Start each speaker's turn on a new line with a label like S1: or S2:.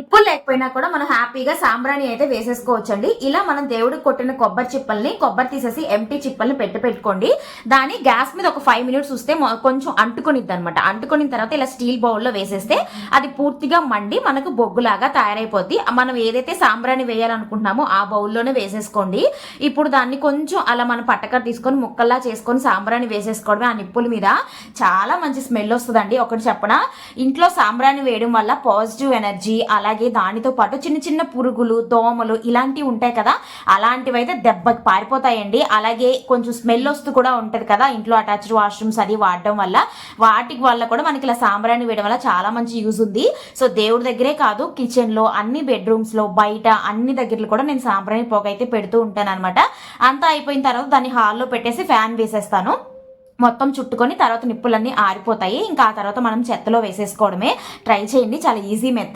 S1: నిప్పులు లేకపోయినా కూడా మనం హ్యాపీగా సాంబ్రాణి అయితే వేసేసుకోవచ్చండి. ఇలా మనం దేవుడికి కొట్టిన కొబ్బరి చిప్పల్ని కొబ్బరి తీసేసి ఎంటీ చిప్పల్ని పెట్టి పెట్టుకోండి. దాన్ని గ్యాస్ మీద ఒక ఫైవ్ మినిట్స్ వస్తే కొంచెం అంటుకునిద్ది అనమాట అంటుకున్న తర్వాత ఇలా స్టీల్ బౌల్లో వేసేస్తే అది పూర్తిగా మండి మనకు బొగ్గులాగా తయారైపోద్ది. మనం ఏదైతే సాంబ్రాణి వేయాలనుకుంటున్నామో ఆ బౌల్లోనే వేసేసుకోండి. ఇప్పుడు దాన్ని కొంచెం అలా మనం పట్టకర తీసుకొని ముక్కల్లా చేసుకొని సాంబ్రాణి వేసేసుకోవడమే ఆ నిప్పుల మీద. చాలా మంచి స్మెల్ వస్తుందండి. ఒకటి చెప్పన ఇంట్లో సాంబ్రాణి వేయడం వల్ల పాజిటివ్ ఎనర్జీ అలా అలాగే దానితో పాటు చిన్న చిన్న పురుగులు దోమలు ఇలాంటివి ఉంటాయి కదా. అలాంటివి అయితే దెబ్బకి పారిపోతాయండి. అలాగే కొంచెం స్మెల్ వస్తూ కూడా ఉంటుంది కదా ఇంట్లో అటాచ్డ్ వాష్రూమ్స్ అది వాడడం వల్ల. వాటికి వల్ల కూడా మనకి ఇలా సాంబ్రాణి వేయడం వల్ల చాలా మంచి యూజ్ ఉంది. సో దేవుడి దగ్గరే కాదు కిచెన్లో అన్ని బెడ్రూమ్స్లో బయట అన్ని దగ్గరలో కూడా నేను సాంబ్రాణి పొగ అయితే పెడుతూ ఉంటాను అనమాట అంతా అయిపోయిన తర్వాత దాన్ని హాల్లో పెట్టేసి ఫ్యాన్ వేసేస్తాను. మొత్తం చుట్టుకొని తర్వాత నిప్పులన్నీ ఆరిపోతాయి. ఇంకా ఆ తర్వాత మనం చెత్తలో వేసేసుకోవడమే. ట్రై చేయండి. చాలా ఈజీ మెథడ్.